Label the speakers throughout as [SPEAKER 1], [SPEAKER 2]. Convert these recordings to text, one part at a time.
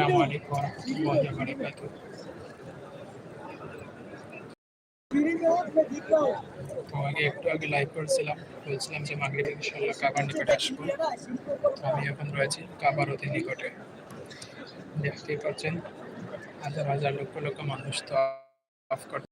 [SPEAKER 1] আসসালামু আলাইকুম ওয়া বারাকাতুহু তোমাকে একটু আগে লাইভ করেছিলাম বলছিলাম যে মাগরিব ইনশাআল্লাহ কাবার নিকটে আসব। আমি এখন রয়েছি কাবার অতি নিকটে। দেখতেই পাচ্ছেন হাজার হাজার লক্ষ লক্ষ মানুষ তো অফ করতে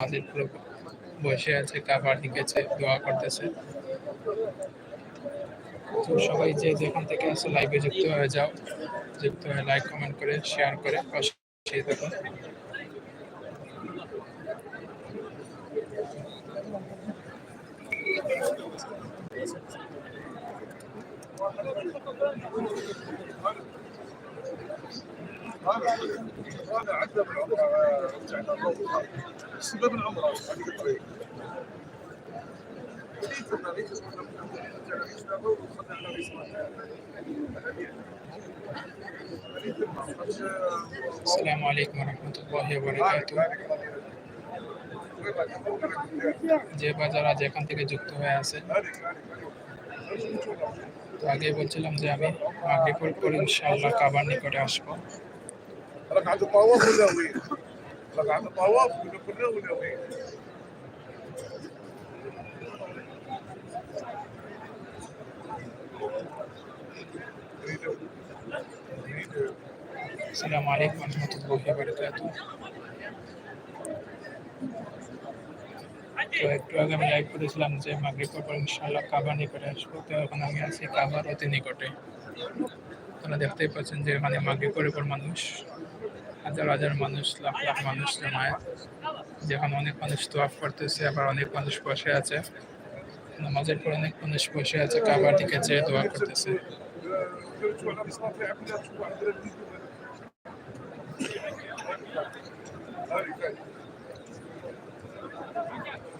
[SPEAKER 1] আমাদের পুরো বসে আছে কাবার দিকেছে দোয়া করতেছে। তো সবাই যে যেখান থেকে আছে লাইভে যুক্ত হয়ে যাও। যুক্ত হয়ে লাইক কমেন্ট করে শেয়ার করে পাশে থাকুন
[SPEAKER 2] هذا عدى بالعمره رجعنا سبب العمره هذيك الطريق
[SPEAKER 1] আসসালামু আলাইকুম রহমতুল্লাহ বারকাত যে বাজার আজ এখান থেকে যুক্ত হয়ে আছে। তো আগে বলছিলাম যে আমি মাগরিপুর পর ইনশাআল্লাহ কাবার নিকটে আসব।
[SPEAKER 2] لك وين؟
[SPEAKER 1] আসসালামু আলাইকুম রহমতুল্লাহ বারকাত তো একটু আগে আমি লাইভ করেছিলাম যে মাগরিপুর পর ইনশাআল্লাহ কাবার নিকটে আসবো তো এখন আমি আছি কাবার অতি নিকটে আপনারা দেখতেই পাচ্ছেন যে এখানে মাগরিপুরের পর মানুষ হাজার হাজার মানুষ লাখ লাখ মানুষ জমায় যেখানে অনেক মানুষ তোয়াফ করতেছে আবার অনেক মানুষ বসে আছে নামাজের পর অনেক মানুষ বসে আছে কাবার দিকে চেয়ে দোয়া করতেছে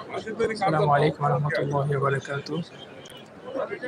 [SPEAKER 1] अल्लाम वरहमल वर्क